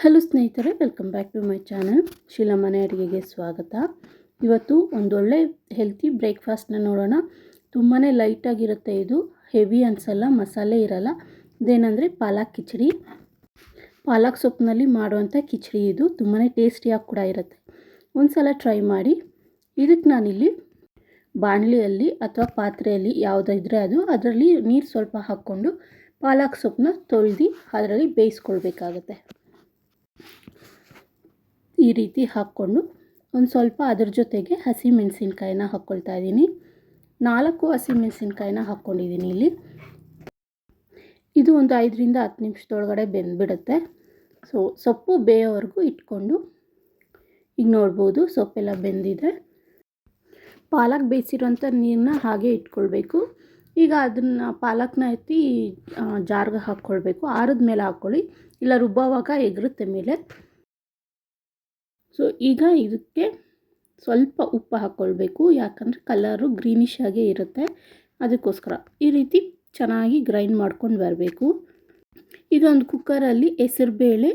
Hello ಸ್ನೇಹಿತರೆ welcome back to my channel Sheela ಮನೆ ಅಡುಗೆಗೆ ಸ್ವಾಗತ. ಇವತ್ತು ಒಂದೊಳ್ಳೆ ಹೆಲ್ತಿ ಬ್ರೇಕ್ಫಾಸ್ಟ್ನ ನೋಡೋಣ. ತುಂಬಾ ಲೈಟಾಗಿರುತ್ತೆ ಇದು. ಹೆವಿ ಅನಿಸಲ್ಲ, ಮಸಾಲೆ ಇರಲ್ಲ. ಇದೇನೆಂದರೆ ಪಾಲಕ್ ಕಿಚಡಿ. ಪಾಲಕ್ ಸೊಪ್ಪಿನಲ್ಲಿ ಮಾಡುವಂಥ ಕಿಚಡಿ ಇದು. ತುಂಬಾ ಟೇಸ್ಟಿಯಾಗಿ ಕೂಡ ಇರುತ್ತೆ. ಒಂದು ಸಲ ಟ್ರೈ ಮಾಡಿ. ಇದಕ್ಕೆ ನಾನಿಲ್ಲಿ ಬಾಣಲಿಯಲ್ಲಿ ಅಥವಾ ಪಾತ್ರೆಯಲ್ಲಿ ಯಾವುದಿದ್ರೆ ಅದು. ಅದರಲ್ಲಿ ನೀರು ಸ್ವಲ್ಪ ಹಾಕ್ಕೊಂಡು ಪಾಲಕ್ ಸೊಪ್ಪನ್ನ ತೊಳೆದು ಅದರಲ್ಲಿ ಬೇಯಿಸ್ಕೊಳ್ಬೇಕಾಗತ್ತೆ. ಈ ರೀತಿ ಹಾಕ್ಕೊಂಡು ಒಂದು ಸ್ವಲ್ಪ ಅದ್ರ ಜೊತೆಗೆ ಹಸಿ ಮೆಣಸಿನ್ಕಾಯಿನ ಹಾಕ್ಕೊಳ್ತಾ ಇದ್ದೀನಿ. ನಾಲ್ಕು ಹಸಿ ಮೆಣಸಿನ್ಕಾಯಿನ ಹಾಕ್ಕೊಂಡಿದ್ದೀನಿ ಇಲ್ಲಿ. ಇದು ಒಂದು ಐದರಿಂದ ಹತ್ತು ನಿಮಿಷದೊಳಗಡೆ ಬೆಂದ್ಬಿಡುತ್ತೆ. ಸೊ ಸೊಪ್ಪು ಬೇಯೋವರೆಗೂ ಇಟ್ಕೊಂಡು ಈಗ ನೋಡ್ಬೋದು ಸೊಪ್ಪೆಲ್ಲ ಬೆಂದಿದೆ. ಪಾಲಕ್ ಬೇಯಿಸಿರೋಂಥ ನೀರನ್ನ ಹಾಗೆ ಇಟ್ಕೊಳ್ಬೇಕು. ಈಗ ಅದನ್ನು ಪಾಲಕ್ನ ಎತ್ತಿ ಜಾರ್ಗೆ ಹಾಕ್ಕೊಳ್ಬೇಕು. ಆರದ ಮೇಲೆ ಹಾಕ್ಕೊಳ್ಳಿ. ಇಲ್ಲ ರುಬ್ಬೋವಾಗ ಎಗರುತ್ತೆ ಮೇಲೆ. ಸೊ ಈಗ ಇದಕ್ಕೆ ಸ್ವಲ್ಪ ಉಪ್ಪು ಹಾಕ್ಕೊಳ್ಬೇಕು ಯಾಕಂದರೆ ಕಲರು ಗ್ರೀನಿಶ್ ಆಗೇ ಇರುತ್ತೆ. ಅದಕ್ಕೋಸ್ಕರ ಈ ರೀತಿ ಚೆನ್ನಾಗಿ ಗ್ರೈಂಡ್ ಮಾಡ್ಕೊಂಡು ಬರಬೇಕು. ಇದೊಂದು ಕುಕ್ಕರಲ್ಲಿ ಹೆಸರುಬೇಳೆ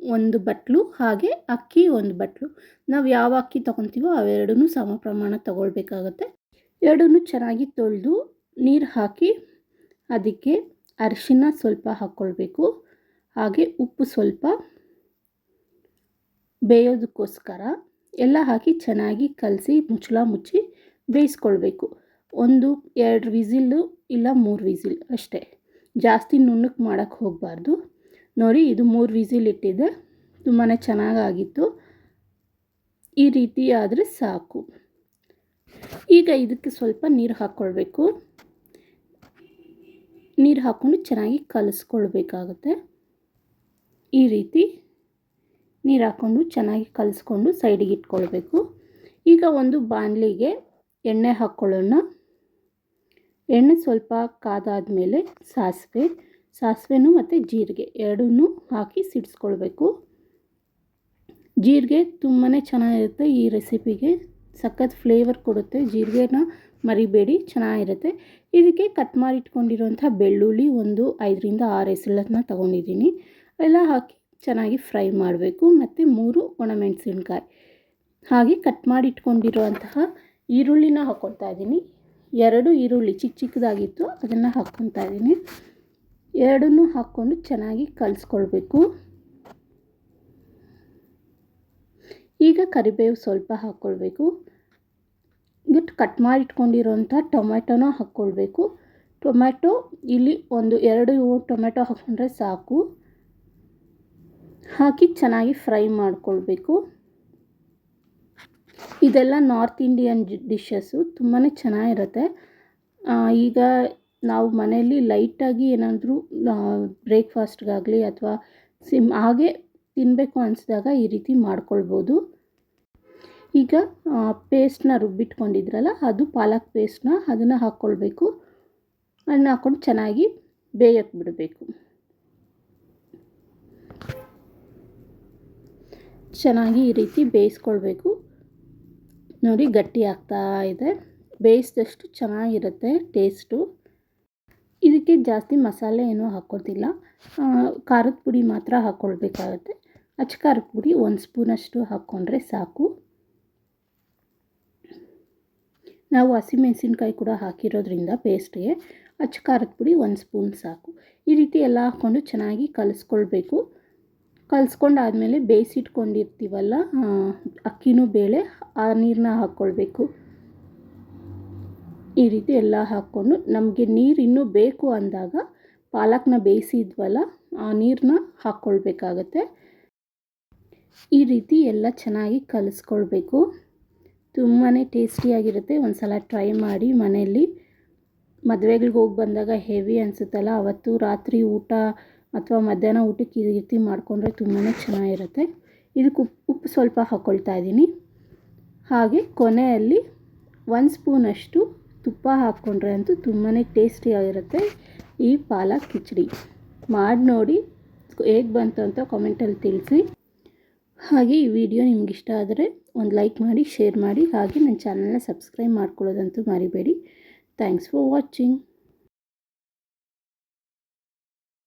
ಒಂದು ಬಟ್ಲು, ಹಾಗೆ ಅಕ್ಕಿ ಒಂದು ಬಟ್ಲು. ನಾವು ಯಾವ ಅಕ್ಕಿ ತೊಗೊತೀವೋ ಅವೆರಡೂ ಸಮ ಪ್ರಮಾಣ ತೊಗೊಳ್ಬೇಕಾಗತ್ತೆ. ಎರಡೂ ಚೆನ್ನಾಗಿ ತೊಳೆದು ನೀರು ಹಾಕಿ ಅದಕ್ಕೆ ಅರಿಶಿನ ಸ್ವಲ್ಪ ಹಾಕ್ಕೊಳ್ಬೇಕು ಹಾಗೆ ಉಪ್ಪು ಸ್ವಲ್ಪ ಬೇಯೋದಕ್ಕೋಸ್ಕರ ಎಲ್ಲ ಹಾಕಿ ಚೆನ್ನಾಗಿ ಕಲಸಿ ಮುಚ್ಚಳ ಮುಚ್ಚಿ ಬೇಯಿಸ್ಕೊಳ್ಬೇಕು. ಒಂದು, ಎರಡು ವಿಸಿಲ್ಲು ಇಲ್ಲ ಮೂರು ವಿಸಿಲ್ ಅಷ್ಟೇ. ಜಾಸ್ತಿ ನುಣ್ಣಕ್ಕೆ ಮಾಡೋಕ್ಕೆ ಹೋಗಬಾರ್ದು. ನೋಡಿ, ಇದು ಮೂರು ವಿಸಿಲ್ ಇಟ್ಟಿದ್ದೆ ತುಂಬಾ ಚೆನ್ನಾಗಾಗಿತ್ತು. ಈ ರೀತಿ ಆದರೆ ಸಾಕು. ಈಗ ಇದಕ್ಕೆ ಸ್ವಲ್ಪ ನೀರು ಹಾಕ್ಕೊಳ್ಬೇಕು. ನೀರು ಹಾಕ್ಕೊಂಡು ಚೆನ್ನಾಗಿ ಕಲಸ್ಕೊಳ್ಬೇಕಾಗತ್ತೆ. ಈ ರೀತಿ ನೀರು ಹಾಕ್ಕೊಂಡು ಚೆನ್ನಾಗಿ ಕಲಿಸ್ಕೊಂಡು ಸೈಡಿಗೆ ಇಟ್ಕೊಳ್ಬೇಕು. ಈಗ ಒಂದು ಬಾಣಲಿಗೆ ಎಣ್ಣೆ ಹಾಕ್ಕೊಳ್ಳೋಣ ಎಣ್ಣೆ ಸ್ವಲ್ಪ ಕಾದಾದ ಮೇಲೆ ಸಾಸಿವೆ, ಸಾಸಿವೆನೂ ಮತ್ತು ಜೀರಿಗೆ ಎರಡನ್ನೂ ಹಾಕಿ ಸಿಡಿಸ್ಕೊಳ್ಬೇಕು. ಜೀರಿಗೆ ತುಂಬಾ ಚೆನ್ನಾಗಿರುತ್ತೆ, ಈ ರೆಸಿಪಿಗೆ ಸಖತ್ ಫ್ಲೇವರ್ ಕೊಡುತ್ತೆ. ಜೀರಿಗೆನ ಮರಿಬೇಡಿ, ಚೆನ್ನಾಗಿರುತ್ತೆ. ಇದಕ್ಕೆ ಕಟ್ ಮಾಡಿ ಇಟ್ಕೊಂಡಿರೋಂಥ ಬೆಳ್ಳುಳ್ಳಿ ಒಂದು ಐದರಿಂದ ಆರು ಎಸಳನ್ನ ತೊಗೊಂಡಿದ್ದೀನಿ. ಎಲ್ಲ ಹಾಕಿ ಚೆನ್ನಾಗಿ ಫ್ರೈ ಮಾಡಬೇಕು ಮತ್ತು ಮೂರು ಒಣಮೆಣಸಿನ್ಕಾಯಿ. ಹಾಗೆ ಕಟ್ ಮಾಡಿ ಇಟ್ಕೊಂಡಿರುವಂತಹ ಈರುಳ್ಳಿನ ಹಾಕ್ಕೊಳ್ತಾ ಇದ್ದೀನಿ. ಎರಡು ಈರುಳ್ಳಿ ಚಿಕ್ಕ ಚಿಕ್ಕದಾಗಿತ್ತು, ಅದನ್ನು ಹಾಕ್ಕೊತಾ ಇದ್ದೀನಿ. ಎರಡನ್ನೂ ಹಾಕ್ಕೊಂಡು ಚೆನ್ನಾಗಿ ಕಲಿಸ್ಕೊಳ್ಬೇಕು. ಈಗ ಕರಿಬೇವು ಸ್ವಲ್ಪ ಹಾಕ್ಕೊಳ್ಬೇಕು ಬಿಟ್ಟು ಕಟ್ ಮಾಡಿ ಇಟ್ಕೊಂಡಿರೋಂಥ ಟೊಮೆಟೊನ ಹಾಕ್ಕೊಳ್ಬೇಕು ಟೊಮೆಟೊ ಇಲ್ಲಿ ಒಂದು ಎರಡು ಟೊಮೆಟೊ ಹಾಕ್ಕೊಂಡ್ರೆ ಸಾಕು. ಹಾಕಿ ಚೆನ್ನಾಗಿ ಫ್ರೈ ಮಾಡಿಕೊಳ್ಬೇಕು. ಇದೆಲ್ಲ ನಾರ್ತ್ ಇಂಡಿಯನ್ ಡಿಶಸ್ಸು ತುಂಬಾ ಚೆನ್ನಾಗಿರುತ್ತೆ. ಈಗ ನಾವು ಮನೆಯಲ್ಲಿ ಲೈಟಾಗಿ ಏನಾದರೂ ಬ್ರೇಕ್ಫಾಸ್ಟ್ಗಾಗಲಿ ಅಥವಾ ಸಿಮ್, ಹಾಗೆ ತಿನ್ನಬೇಕು ಅನಿಸಿದಾಗ ಈ ರೀತಿ ಮಾಡ್ಕೊಳ್ಬೋದು. ಈಗ ಪೇಸ್ಟ್ನ ರುಬ್ಬಿಟ್ಕೊಂಡಿದ್ರಲ್ಲ, ಅದು ಪಾಲಕ್ ಪೇಸ್ಟ್ನ, ಅದನ್ನು ಹಾಕ್ಕೊಳ್ಬೇಕು. ಅದನ್ನ ಹಾಕ್ಕೊಂಡು ಚೆನ್ನಾಗಿ ಬೇಯಕ್ಕೆ ಬಿಡಬೇಕು. ಚೆನ್ನಾಗಿ ಈ ರೀತಿ ಬೇಯಿಸ್ಕೊಳ್ಬೇಕು. ನೋಡಿ ಗಟ್ಟಿ ಆಗ್ತಾ ಇದೆ. ಬೇಯಿಸಿದಷ್ಟು ಚೆನ್ನಾಗಿರುತ್ತೆ ಟೇಸ್ಟು. ಇದಕ್ಕೆ ಜಾಸ್ತಿ ಮಸಾಲೆ ಏನೂ ಹಾಕೋದಿಲ್ಲ ಖಾರದ ಪುಡಿ ಮಾತ್ರ ಹಾಕ್ಕೊಳ್ಬೇಕಾಗತ್ತೆ. ಅಚ್ಚ ಖಾರದ ಪುಡಿ ಒಂದು ಸ್ಪೂನಷ್ಟು ಹಾಕ್ಕೊಂಡ್ರೆ ಸಾಕು. ನಾವು ಹಸಿಮೆಣಸಿನ್ಕಾಯಿ ಕೂಡ ಹಾಕಿರೋದ್ರಿಂದ ಪೇಸ್ಟ್ಗೆ ಅಚ್ಚ ಖಾರದ ಪುಡಿ ಒಂದು ಸ್ಪೂನ್ ಸಾಕು. ಈ ರೀತಿ ಎಲ್ಲ ಹಾಕ್ಕೊಂಡು ಚೆನ್ನಾಗಿ ಕಲಿಸ್ಕೊಳ್ಬೇಕು. ಕಲಿಸ್ಕೊಂಡಾದ್ಮೇಲೆ ಬೇಯಿಸಿಟ್ಕೊಂಡಿರ್ತೀವಲ್ಲ ಅಕ್ಕಿನೂ ಬೇಳೆ, ಆ ನೀರನ್ನ ಹಾಕ್ಕೊಳ್ಬೇಕು. ಈ ರೀತಿ ಎಲ್ಲ ಹಾಕ್ಕೊಂಡು ನಮಗೆ ನೀರು ಇನ್ನೂ ಬೇಕು ಅಂದಾಗ ಪಾಲಕ್ನ ಬೇಯಿಸಿದ್ವಲ್ಲ, ಆ ನೀರನ್ನ ಹಾಕ್ಕೊಳ್ಬೇಕಾಗತ್ತೆ. ಈ ರೀತಿ ಎಲ್ಲ ಚೆನ್ನಾಗಿ ಕಲಿಸ್ಕೊಳ್ಬೇಕು. ತುಂಬಾ ಟೇಸ್ಟಿಯಾಗಿರುತ್ತೆ. ಒಂದು ಸಲ ಟ್ರೈ ಮಾಡಿ ಮನೆಯಲ್ಲಿ. ಮದುವೆಗಳಿಗೆ ಹೋಗಿ ಬಂದಾಗ ಹೆವಿ ಅನಿಸುತ್ತಲ್ಲ, ಅವತ್ತು ರಾತ್ರಿ ಊಟ ಅಥವಾ ಮಧ್ಯಾಹ್ನ ಊಟಕ್ಕೆ ಈ ರೀತಿ ಮಾಡಿಕೊಂಡ್ರೆ ತುಂಬಾ ಚೆನ್ನಾಗಿರುತ್ತೆ. ಇದಕ್ಕೆ ಉಪ್ಪು ಉಪ್ಪು ಸ್ವಲ್ಪ ಹಾಕ್ಕೊಳ್ತಾ ಇದ್ದೀನಿ. ಹಾಗೆ ಕೊನೆಯಲ್ಲಿ ಒಂದು ಸ್ಪೂನಷ್ಟು ತುಪ್ಪ ಹಾಕ್ಕೊಂಡ್ರೆ ಅಂತೂ ತುಂಬಾ ಟೇಸ್ಟಿಯಾಗಿರುತ್ತೆ ಈ ಪಾಲಕ್ ಕಿಚಡಿ. ಮಾಡಿ ನೋಡಿ, ಹೇಗೆ ಬಂತು ಅಂತ ಕಾಮೆಂಟಲ್ಲಿ ತಿಳಿಸಿ. ಹಾಗೆ ಈ ವಿಡಿಯೋ ನಿಮಗಿಷ್ಟ ಆದರೆ ಒಂದು ಲೈಕ್ ಮಾಡಿ, ಶೇರ್ ಮಾಡಿ. ಹಾಗೆ ನನ್ನ ಚಾನಲ್ನ ಸಬ್ಸ್ಕ್ರೈಬ್ ಮಾಡ್ಕೊಳ್ಳೋದಂತೂ ಮರಿಬೇಡಿ. Thanks for watching.